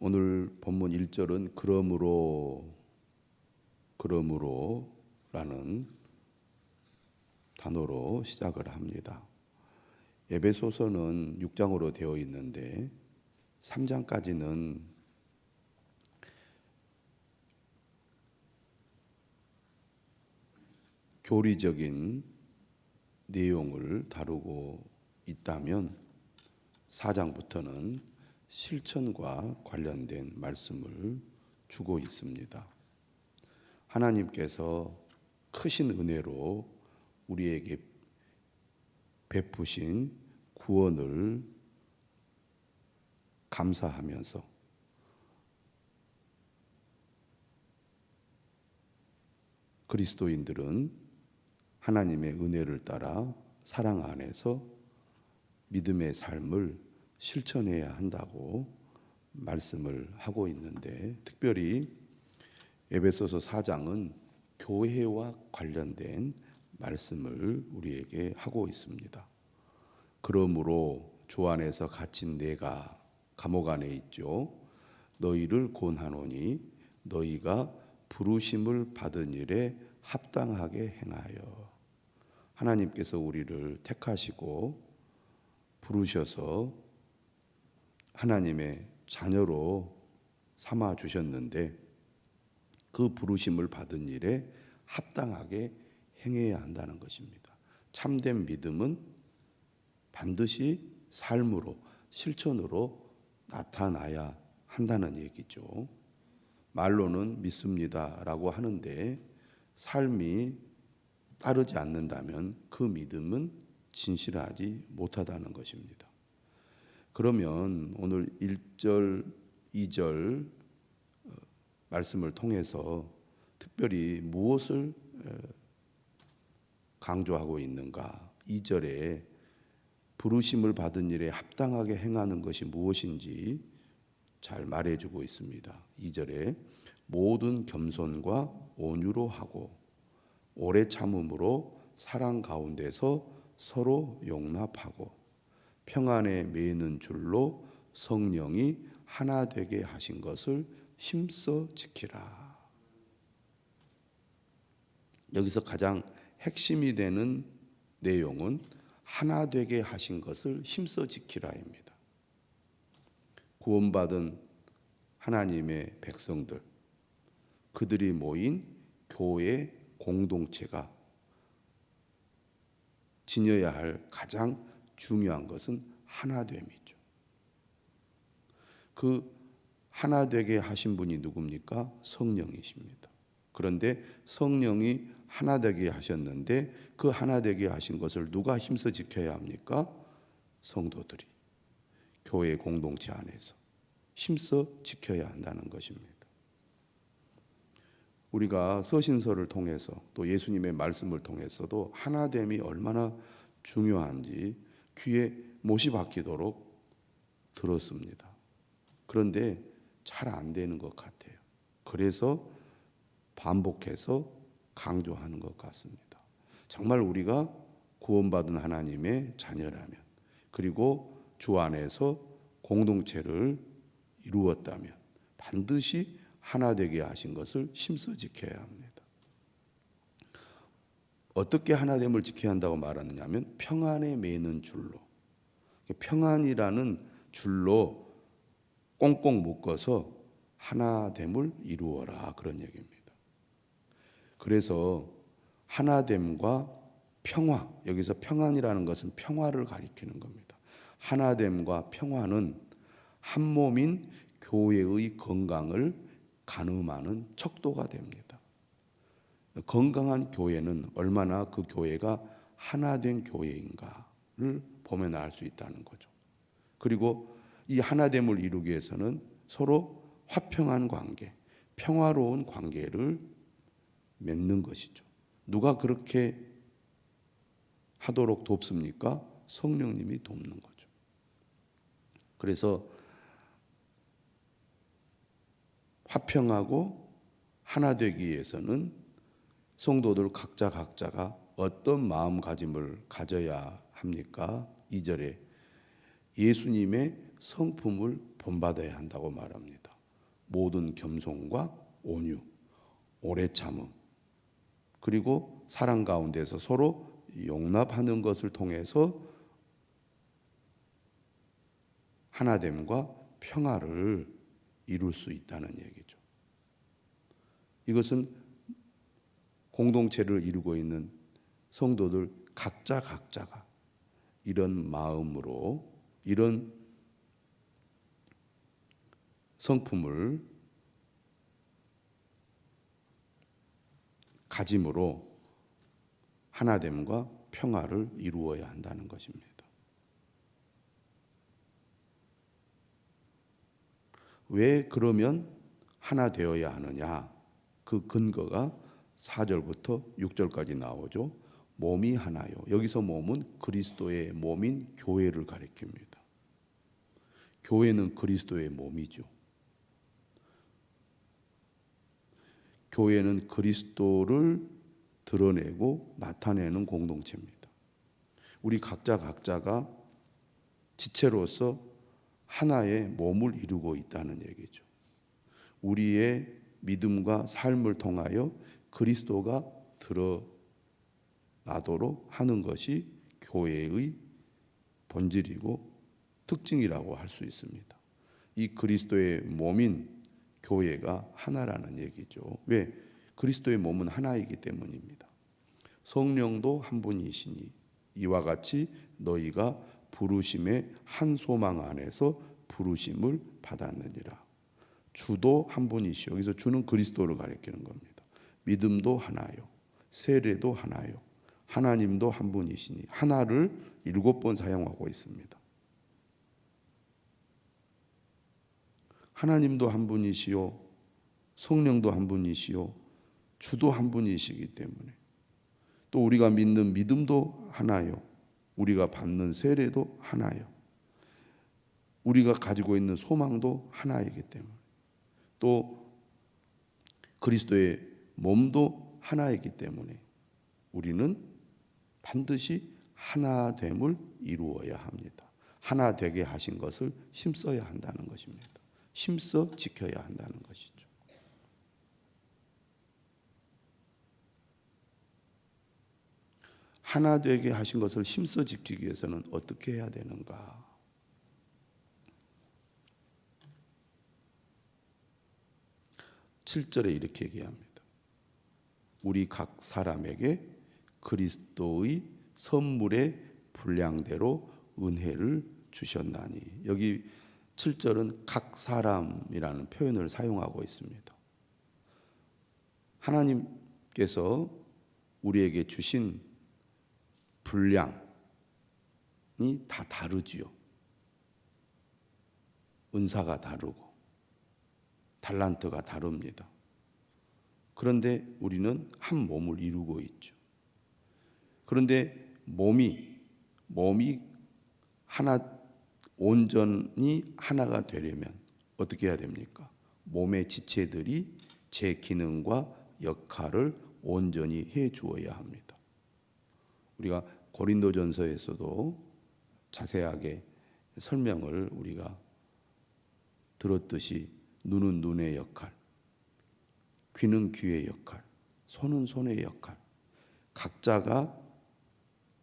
오늘 본문 1절은 그러므로 그러므로라는 단어로 시작을 합니다. 에베소서는 6장으로 되어 있는데 3장까지는 교리적인 내용을 다루고 있다면 4장부터는 실천과 관련된 말씀을 주고 있습니다. 하나님께서 크신 은혜로 우리에게 베푸신 구원을 감사하면서 그리스도인들은 하나님의 은혜를 따라 사랑 안에서 믿음의 삶을 실천해야 한다고 말씀을 하고 있는데 특별히 에베소서 4장은 교회와 관련된 말씀을 우리에게 하고 있습니다. 그러므로 주 안에서 갇힌 내가 감옥 안에 있죠. 너희를 권하노니 너희가 부르심을 받은 일에 합당하게 행하여 하나님께서 우리를 택하시고 부르셔서 하나님의 자녀로 삼아 주셨는데 그 부르심을 받은 일에 합당하게 행해야 한다는 것입니다. 참된 믿음은 반드시 삶으로 실천으로 나타나야 한다는 얘기죠. 말로는 믿습니다라고 하는데 삶이 따르지 않는다면 그 믿음은 진실하지 못하다는 것입니다. 그러면 오늘 1절, 2절 어, 말씀을 통해서 특별히 무엇을 강조하고 있는가? 2절에 부르심을 받은 일에 합당하게 행하는 것이 무엇인지 잘 말해주고 있습니다. 2절에 모든 겸손과 온유로 하고 오래 참음으로 사랑 가운데서 서로 용납하고 평안에 매이는 줄로 성령이 하나 되게 하신 것을 힘써 지키라. 여기서 가장 핵심이 되는 내용은 하나 되게 하신 것을 힘써 지키라입니다. 구원받은 하나님의 백성들, 그들이 모인 교회 공동체가 지녀야 할 가장 중요한 것은 하나됨이죠. 그 하나 되게 하신 분이 누굽니까? 성령이십니다. 그런데 성령이 하나 되게 하셨는데 그 하나 되게 하신 것을 누가 힘써 지켜야 합니까? 성도들이 교회 공동체 안에서 힘써 지켜야 한다는 것입니다. 우리가 서신서를 통해서 또 예수님의 말씀을 통해서도 하나됨이 얼마나 중요한지 귀에 못이 박히도록 들었습니다. 그런데 잘 안 되는 것 같아요. 그래서 반복해서 강조하는 것 같습니다. 정말 우리가 구원받은 하나님의 자녀라면 그리고 주 안에서 공동체를 이루었다면 반드시 하나 되게 하신 것을 힘써 지켜야 합니다. 어떻게 하나됨을 지켜야 한다고 말하느냐면 평안에 매는 줄로 평안이라는 줄로 꽁꽁 묶어서 하나됨을 이루어라 그런 얘기입니다. 그래서 하나됨과 평화 여기서 평안이라는 것은 평화를 가리키는 겁니다. 하나됨과 평화는 한 몸인 교회의 건강을 가늠하는 척도가 됩니다. 건강한 교회는 얼마나 그 교회가 하나된 교회인가를 보면 알 수 있다는 거죠. 그리고 이 하나됨을 이루기 위해서는 서로 화평한 관계, 평화로운 관계를 맺는 것이죠. 누가 그렇게 하도록 돕습니까? 성령님이 돕는 거죠. 그래서 화평하고 하나 되기 위해서는 성도들 각자 각자가 어떤 마음가짐을 가져야 합니까? 2절에 예수님의 성품을 본받아야 한다고 말합니다. 모든 겸손과 온유, 오래 참음, 그리고 사랑 가운데서 서로 용납하는 것을 통해서 하나됨과 평화를 이룰 수 있다는 얘기죠. 이것은 공동체를 이루고 있는 성도들 각자 각자가 이런 마음으로 이런 성품을 가짐으로 하나됨과 평화를 이루어야 한다는 것입니다. 왜 그러면 하나 되어야 하느냐? 그 근거가 4절부터 6절까지 나오죠. 몸이 하나요. 여기서 몸은 그리스도의 몸인 교회를 가리킵니다. 교회는 그리스도의 몸이죠. 교회는 그리스도를 드러내고 나타내는 공동체입니다. 우리 각자 각자가 지체로서 하나의 몸을 이루고 있다는 얘기죠. 우리의 믿음과 삶을 통하여 그리스도가 드러나도록 하는 것이 교회의 본질이고 특징이라고 할 수 있습니다. 이 그리스도의 몸인 교회가 하나라는 얘기죠. 왜? 그리스도의 몸은 하나이기 때문입니다. 성령도 한 분이시니 이와 같이 너희가 부르심의 한 소망 안에서 부르심을 받았느니라. 주도 한 분이시오. 여기서 주는 그리스도를 가리키는 겁니다. 믿음도 하나요. 세례도 하나요. 하나님도 한 분이시니 하나를 일곱 번 사용하고 있습니다. 하나님도 한 분이시요. 성령도 한 분이시요. 주도 한 분이시기 때문에 또 우리가 믿는 믿음도 하나요. 우리가 받는 세례도 하나요. 우리가 가지고 있는 소망도 하나이기 때문에 또 그리스도의 몸도 하나이기 때문에 우리는 반드시 하나됨을 이루어야 합니다. 하나 되게 하신 것을 힘써야 한다는 것입니다. 힘써 지켜야 한다는 것이죠. 하나 되게 하신 것을 힘써 지키기 위해서는 어떻게 해야 되는가? 칠절에 이렇게 얘기합니다. 우리 각 사람에게 그리스도의 선물의 분량대로 은혜를 주셨나니. 여기 7절은 각 사람이라는 표현을 사용하고 있습니다. 하나님께서 우리에게 주신 분량이 다 다르지요. 은사가 다르고 달란트가 다릅니다. 그런데 우리는 한 몸을 이루고 있죠. 그런데 몸이 몸이 하나 온전히 하나가 되려면 어떻게 해야 됩니까? 몸의 지체들이 제 기능과 역할을 온전히 해 주어야 합니다. 우리가 고린도전서에서도 자세하게 설명을 우리가 들었듯이 눈은 눈의 역할, 귀는 귀의 역할, 손은 손의 역할, 각자가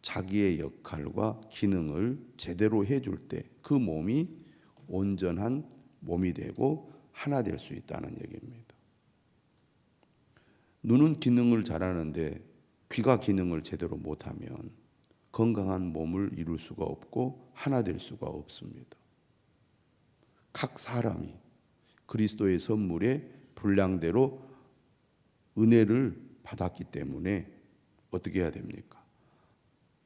자기의 역할과 기능을 제대로 해줄 때 그 몸이 온전한 몸이 되고 하나 될 수 있다는 얘기입니다. 눈은 기능을 잘하는데 귀가 기능을 제대로 못하면 건강한 몸을 이룰 수가 없고 하나 될 수가 없습니다. 각 사람이 그리스도의 선물에 분량대로 은혜를 받았기 때문에 어떻게 해야 됩니까?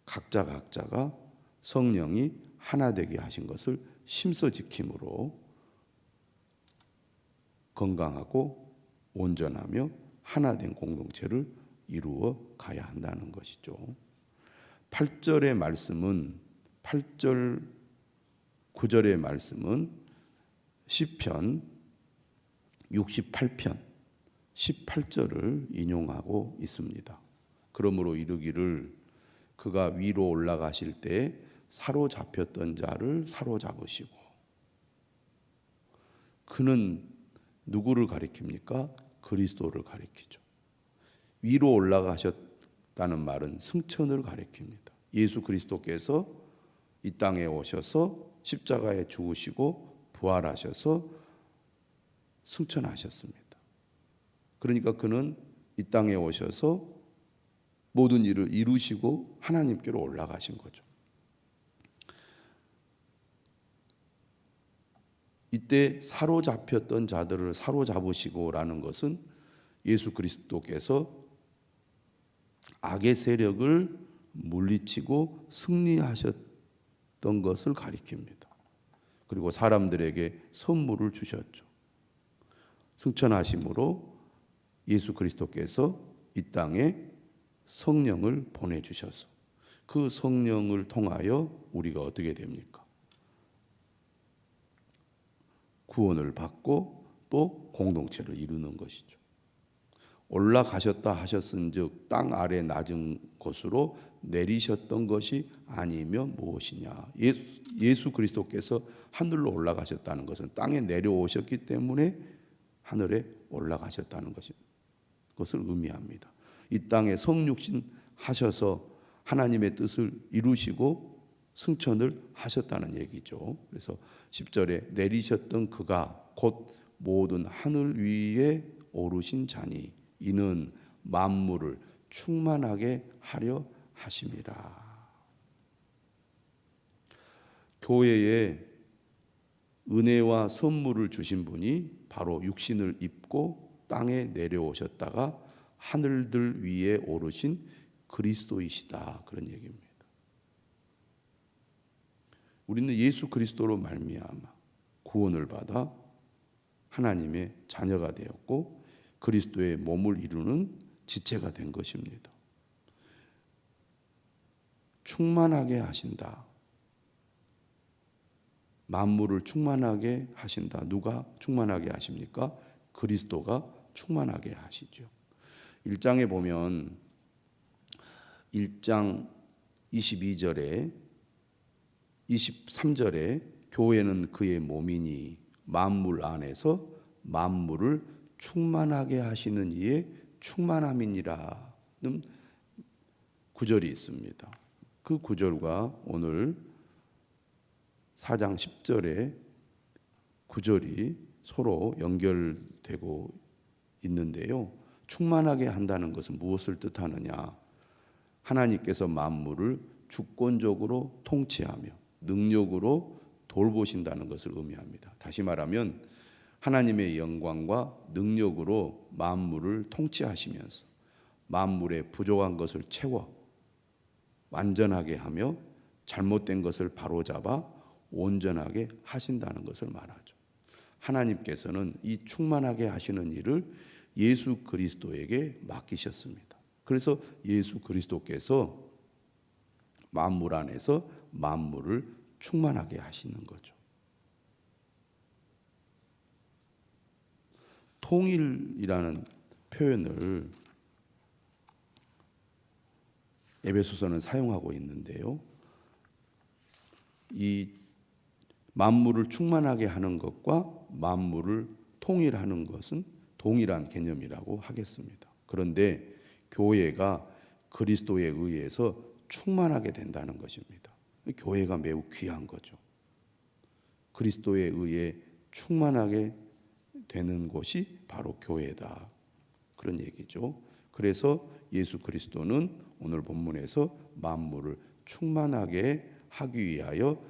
각자 각자가 성령이 하나 되게 하신 것을 심서 지킴으로 건강하고 온전하며 하나 된 공동체를 이루어 가야 한다는 것이죠. 8절의 말씀은 8절 9절의 말씀은 시편 68편 18절을 인용하고 있습니다. 그러므로 이르기를 그가 위로 올라가실 때 사로잡혔던 자를 사로잡으시고 그는 누구를 가리킵니까? 그리스도를 가리키죠. 위로 올라가셨다는 말은 승천을 가리킵니다. 예수 그리스도께서 이 땅에 오셔서 십자가에 죽으시고 부활하셔서 승천하셨습니다. 그러니까 그는 이 땅에 오셔서 모든 일을 이루시고 하나님께로 올라가신 거죠. 이때 사로잡혔던 자들을 사로잡으시고라는 것은 예수 그리스도께서 악의 세력을 물리치고 승리하셨던 것을 가리킵니다. 그리고 사람들에게 선물을 주셨죠. 승천하심으로 예수 그리스도께서 이 땅에 성령을 보내주셔서 그 성령을 통하여 우리가 어떻게 됩니까? 구원을 받고 또 공동체를 이루는 것이죠. 올라가셨다 하셨은즉 땅 아래 낮은 곳으로 내리셨던 것이 아니면 무엇이냐? 예수, 예수 그리스도께서 하늘로 올라가셨다는 것은 땅에 내려오셨기 때문에 하늘에 올라가셨다는 것이 것을 의미합니다. 이 땅에 성육신 하셔서 하나님의 뜻을 이루시고 승천을 하셨다는 얘기죠. 그래서 10절에 내리셨던 그가 곧 모든 하늘 위에 오르신 자니 이는 만물을 충만하게 하려 하심이라. 교회에 은혜와 선물을 주신 분이 바로 육신을 입고 땅에 내려오셨다가 하늘들 위에 오르신 그리스도이시다 그런 얘기입니다. 우리는 예수 그리스도로 말미암아 구원을 받아 하나님의 자녀가 되었고 그리스도의 몸을 이루는 지체가 된 것입니다. 충만하게 하신다. 만물을 충만하게 하신다. 누가 충만하게 하십니까? 그리스도가 충만하게 하시죠. 1장에 보면 1장 22절에 23절에 교회는 그의 몸이니 만물 안에서 만물을 충만하게 하시는 이의 충만함이니라는 구절이 있습니다. 그 구절과 오늘 4장 10절의 구절이 서로 연결되고 있는데요. 충만하게 한다는 것은 무엇을 뜻하느냐? 하나님께서 만물을 주권적으로 통치하며 능력으로 돌보신다는 것을 의미합니다. 다시 말하면 하나님의 영광과 능력으로 만물을 통치하시면서 만물의 부족한 것을 채워 완전하게 하며 잘못된 것을 바로잡아 온전하게 하신다는 것을 말하죠. 하나님께서는 이 충만하게 하시는 일을 예수 그리스도에게 맡기셨습니다. 그래서 예수 그리스도께서 만물 안에서 만물을 충만하게 하시는 거죠. 통일이라는 표현을 에베소서는 사용하고 있는데요. 이 만물을 충만하게 하는 것과 만물을 통일하는 것은 동일한 개념이라고 하겠습니다. 그런데 교회가 그리스도에 의해서 충만하게 된다는 것입니다. 교회가 매우 귀한 거죠. 그리스도에 의해 충만하게 되는 곳이 바로 교회다. 그런 얘기죠. 그래서 예수 그리스도는 오늘 본문에서 만물을 충만하게 하기 위하여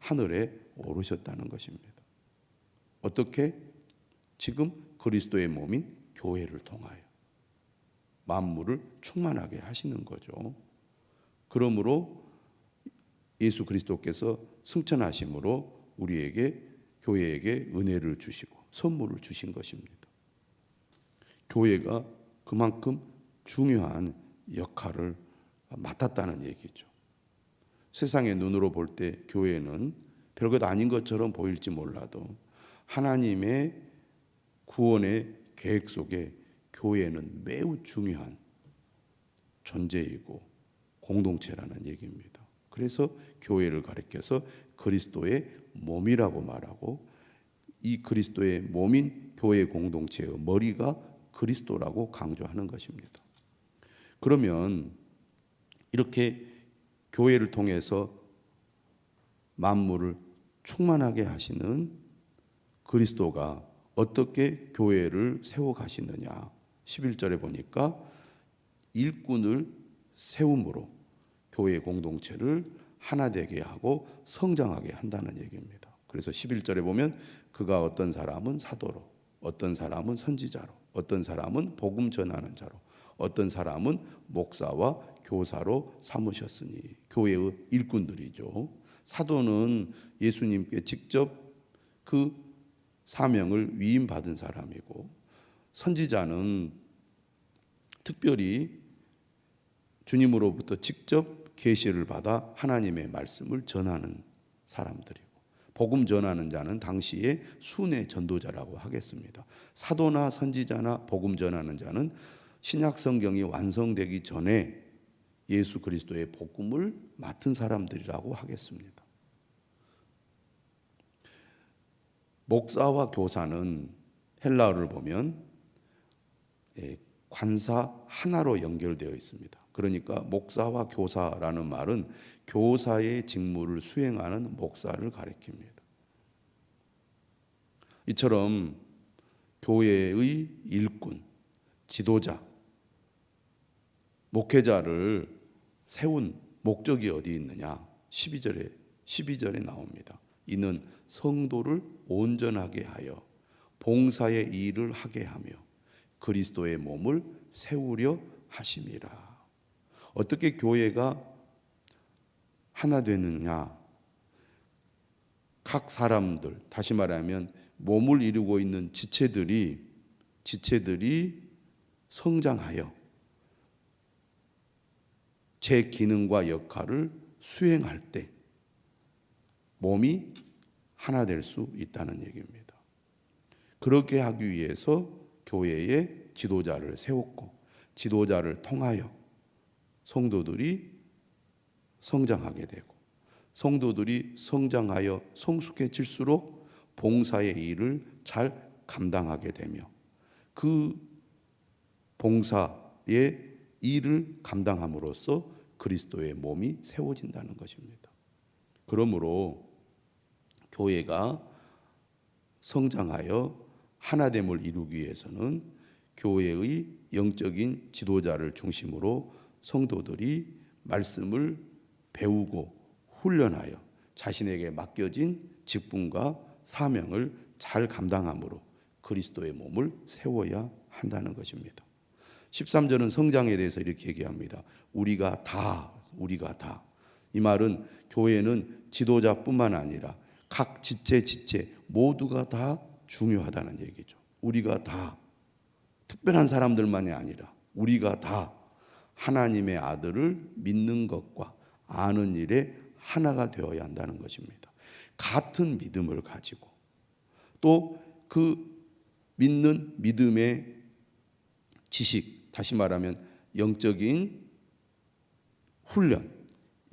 하늘에 오르셨다는 것입니다. 어떻게? 지금 그리스도의 몸인 교회를 통하여 만물을 충만하게 하시는 거죠. 그러므로 예수 그리스도께서 승천하심으로 우리에게 교회에게 은혜를 주시고 선물을 주신 것입니다. 교회가 그만큼 중요한 역할을 맡았다는 얘기죠. 세상의 눈으로 볼 때 교회는 별것 아닌 것처럼 보일지 몰라도 하나님의 구원의 계획 속에 교회는 매우 중요한 존재이고 공동체라는 얘기입니다. 그래서 교회를 가리켜서 그리스도의 몸이라고 말하고 이 그리스도의 몸인 교회 공동체의 머리가 그리스도라고 강조하는 것입니다. 그러면 이렇게 교회를 통해서 만물을 충만하게 하시는 그리스도가 어떻게 교회를 세워 가시느냐. 11절에 보니까 일꾼을 세움으로 교회 공동체를 하나 되게 하고 성장하게 한다는 얘기입니다. 그래서 11절에 보면 그가 어떤 사람은 사도로, 어떤 사람은 선지자로, 어떤 사람은 복음 전하는 자로, 어떤 사람은 목사와 교사로 삼으셨으니 교회의 일꾼들이죠. 사도는 예수님께 직접 그 사명을 위임받은 사람이고 선지자는 특별히 주님으로부터 직접 계시를 받아 하나님의 말씀을 전하는 사람들이고 복음 전하는 자는 당시에 순회 전도자라고 하겠습니다. 사도나 선지자나 복음 전하는 자는 신약 성경이 완성되기 전에 예수 그리스도의 복음을 맡은 사람들이라고 하겠습니다. 목사와 교사는 헬라어를 보면 예, 관사 하나로 연결되어 있습니다. 그러니까 목사와 교사라는 말은 교사의 직무를 수행하는 목사를 가리킵니다. 이처럼 교회의 일꾼, 지도자, 목회자를 세운 목적이 어디 있느냐? 12절에 12절에 나옵니다. 이는 성도를 온전하게 하여 봉사의 일을 하게 하며 그리스도의 몸을 세우려 하심이라. 어떻게 교회가 하나 되느냐? 각 사람들, 다시 말하면 몸을 이루고 있는 지체들이 지체들이 성장하여 제 기능과 역할을 수행할 때 몸이 하나 될 수 있다는 얘기입니다. 그렇게 하기 위해서 교회에 지도자를 세웠고 지도자를 통하여 성도들이 성장하게 되고 성도들이 성장하여 성숙해질수록 봉사의 일을 잘 감당하게 되며 그 봉사의 일을 감당함으로써 그리스도의 몸이 세워진다는 것입니다. 그러므로 교회가 성장하여 하나됨을 이루기 위해서는 교회의 영적인 지도자를 중심으로 성도들이 말씀을 배우고 훈련하여 자신에게 맡겨진 직분과 사명을 잘 감당함으로 그리스도의 몸을 세워야 한다는 것입니다. 13절은 성장에 대해서 이렇게 얘기합니다. 우리가 다, 우리가 다. 이 말은 교회는 지도자뿐만 아니라 각 지체 지체 모두가 다 중요하다는 얘기죠. 우리가 다 특별한 사람들만이 아니라 우리가 다 하나님의 아들을 믿는 것과 아는 일에 하나가 되어야 한다는 것입니다. 같은 믿음을 가지고 또 그 믿는 믿음의 지식, 다시 말하면 영적인 훈련,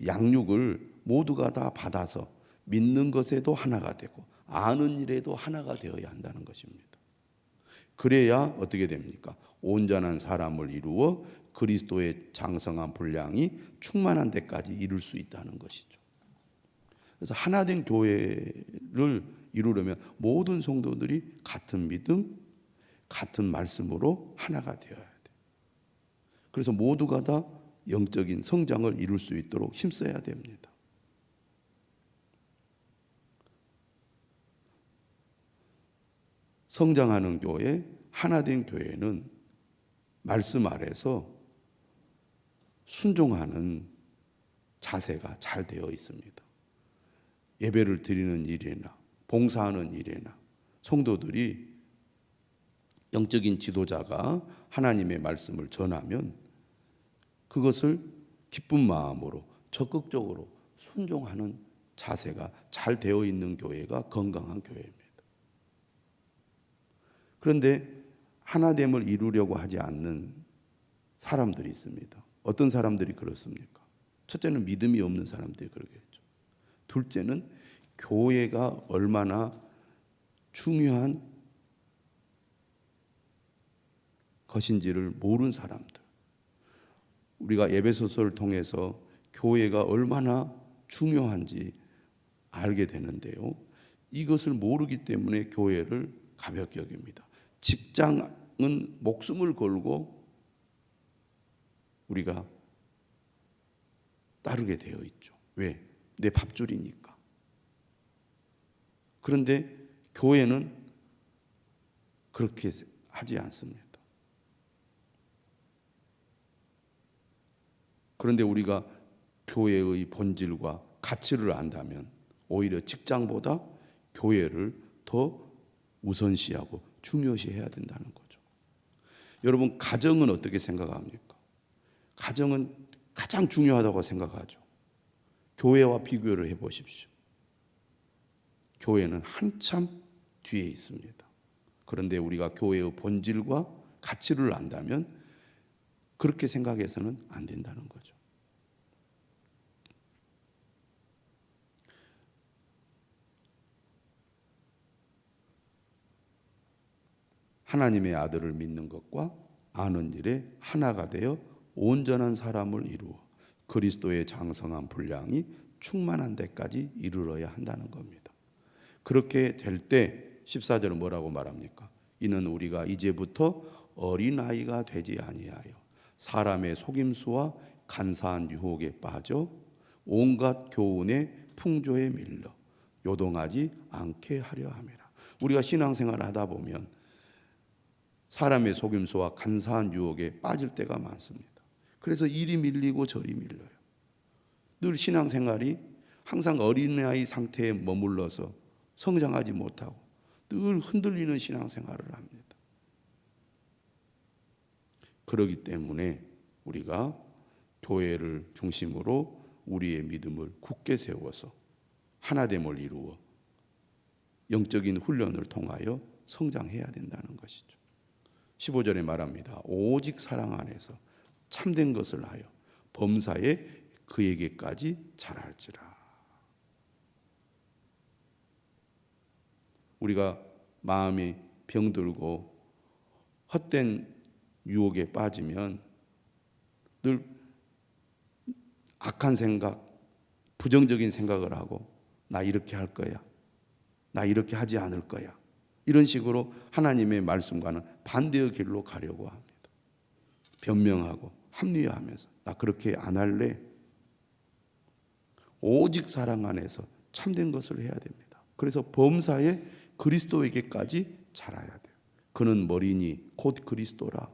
양육을 모두가 다 받아서 믿는 것에도 하나가 되고 아는 일에도 하나가 되어야 한다는 것입니다. 그래야 어떻게 됩니까? 온전한 사람을 이루어 그리스도의 장성한 분량이 충만한 데까지 이룰 수 있다는 것이죠. 그래서 하나된 교회를 이루려면 모든 성도들이 같은 믿음, 같은 말씀으로 하나가 되어야 돼. 그래서 모두가 다 영적인 성장을 이룰 수 있도록 힘써야 됩니다. 성장하는 교회, 하나된 교회는 말씀 아래서 순종하는 자세가 잘 되어 있습니다. 예배를 드리는 일이나 봉사하는 일이나 성도들이 영적인 지도자가 하나님의 말씀을 전하면 그것을 기쁜 마음으로 적극적으로 순종하는 자세가 잘 되어 있는 교회가 건강한 교회입니다. 그런데 하나됨을 이루려고 하지 않는 사람들이 있습니다. 어떤 사람들이 그렇습니까? 첫째는 믿음이 없는 사람들이 그러겠죠. 둘째는 교회가 얼마나 중요한 것인지를 모르는 사람들. 우리가 예배소서를 통해서 교회가 얼마나 중요한지 알게 되는데요. 이것을 모르기 때문에 교회를 가볍게 여깁니다. 직장은 목숨을 걸고 우리가 따르게 되어 있죠. 왜? 내 밥줄이니까. 그런데 교회는 그렇게 하지 않습니다. 그런데 우리가 교회의 본질과 가치를 안다면 오히려 직장보다 교회를 더 우선시하고 중요시 해야 된다는 거죠. 여러분 가정은 어떻게 생각합니까? 가정은 가장 중요하다고 생각하죠. 교회와 비교를 해 보십시오. 교회는 한참 뒤에 있습니다. 그런데 우리가 교회의 본질과 가치를 안다면 그렇게 생각해서는 안 된다는 거죠. 하나님의 아들을 믿는 것과 아는 일에 하나가 되어 온전한 사람을 이루어 그리스도의 장성한 분량이 충만한 데까지 이르러야 한다는 겁니다. 그렇게 될 때 14절은 뭐라고 말합니까? 이는 우리가 이제부터 어린아이가 되지 아니하여 사람의 속임수와 간사한 유혹에 빠져 온갖 교훈의 풍조에 밀려 요동하지 않게 하려 함이라. 우리가 신앙생활을 하다 보면 사람의 속임수와 간사한 유혹에 빠질 때가 많습니다. 그래서 이리 밀리고 저리 밀려요. 늘 신앙생활이 항상 어린아이 상태에 머물러서 성장하지 못하고 늘 흔들리는 신앙생활을 합니다. 그러기 때문에 우리가 교회를 중심으로 우리의 믿음을 굳게 세워서 하나됨을 이루어 영적인 훈련을 통하여 성장해야 된다는 것이죠. 15절에 말합니다. 오직 사랑 안에서 참된 것을 하여 범사에 그에게까지 잘할지라. 우리가 마음이 병들고 헛된 유혹에 빠지면 늘 악한 생각, 부정적인 생각을 하고 나 이렇게 할 거야. 나 이렇게 하지 않을 거야. 이런 식으로 하나님의 말씀과는 반대의 길로 가려고 합니다. 변명하고 합리화하면서 나 그렇게 안 할래. 오직 사랑 안에서 참된 것을 해야 됩니다. 그래서 범사에 그리스도에게까지 자라야 돼요. 그는 머리니 곧 그리스도라.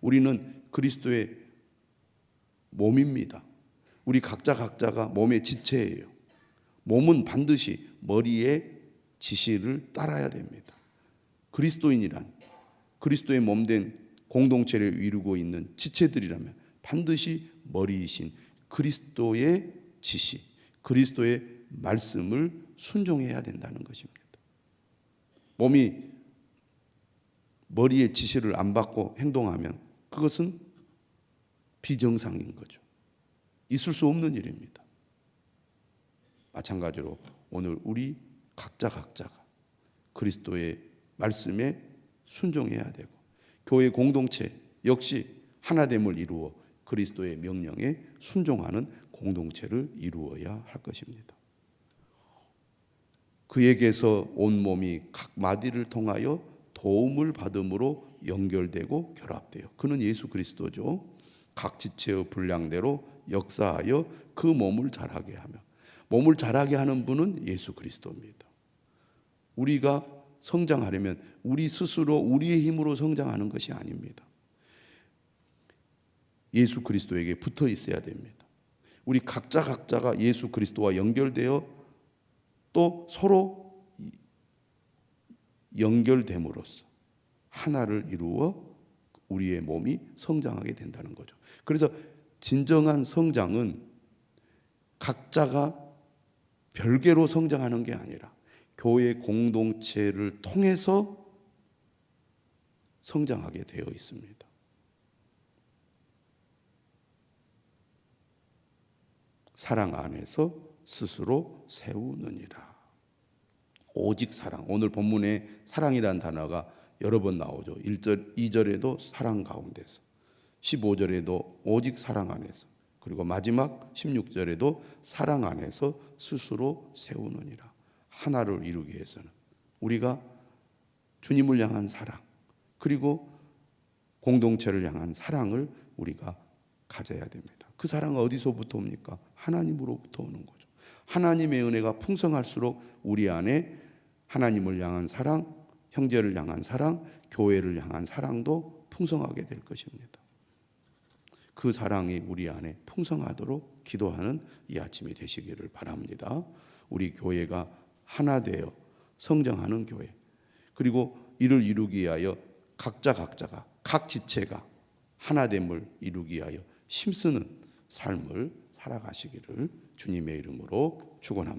우리는 그리스도의 몸입니다. 우리 각자 각자가 몸의 지체예요. 몸은 반드시 머리의 지시를 따라야 됩니다. 그리스도인이란 그리스도의 몸된 공동체를 이루고 있는 지체들이라면 반드시 머리이신 그리스도의 지시, 그리스도의 말씀을 순종해야 된다는 것입니다. 몸이 머리의 지시를 안 받고 행동하면 그것은 비정상인 거죠. 있을 수 없는 일입니다. 마찬가지로 오늘 우리 각자 각자가 그리스도의 말씀에 순종해야 되고 교회 공동체 역시 하나됨을 이루어 그리스도의 명령에 순종하는 공동체를 이루어야 할 것입니다. 그에게서 온 몸이 각 마디를 통하여 도움을 받음으로 연결되고 결합돼요. 그는 예수 그리스도죠. 각 지체의 분량대로 역사하여 그 몸을 자라게 하며 몸을 자라게 하는 분은 예수 그리스도입니다. 우리가 성장하려면 우리 스스로 우리의 힘으로 성장하는 것이 아닙니다. 예수 그리스도에게 붙어 있어야 됩니다. 우리 각자 각자가 예수 그리스도와 연결되어 또 서로 연결됨으로써 하나를 이루어 우리의 몸이 성장하게 된다는 거죠. 그래서 진정한 성장은 각자가 별개로 성장하는 게 아니라 교회 공동체를 통해서 성장하게 되어 있습니다. 사랑 안에서 스스로 세우느니라. 오직 사랑. 오늘 본문에 사랑이라는 단어가 여러 번 나오죠. 1절, 2절에도 사랑 가운데서 15절에도 오직 사랑 안에서 그리고 마지막 16절에도 사랑 안에서 스스로 세우느니라. 하나를 이루기 위해서는 우리가 주님을 향한 사랑 그리고 공동체를 향한 사랑을 우리가 가져야 됩니다. 그 사랑은 어디서부터 옵니까? 하나님으로부터 오는 거죠. 하나님의 은혜가 풍성할수록 우리 안에 하나님을 향한 사랑, 형제를 향한 사랑, 교회를 향한 사랑도 풍성하게 될 것입니다. 그 사랑이 우리 안에 풍성하도록 기도하는 이 아침이 되시기를 바랍니다. 우리 교회가 하나 되어 성장하는 교회. 그리고 이를 이루기 위하여 각자 각자가 각 지체가 하나됨을 이루기 위하여 힘쓰는 삶을 살아가시기를 주님의 이름으로 축원합니다.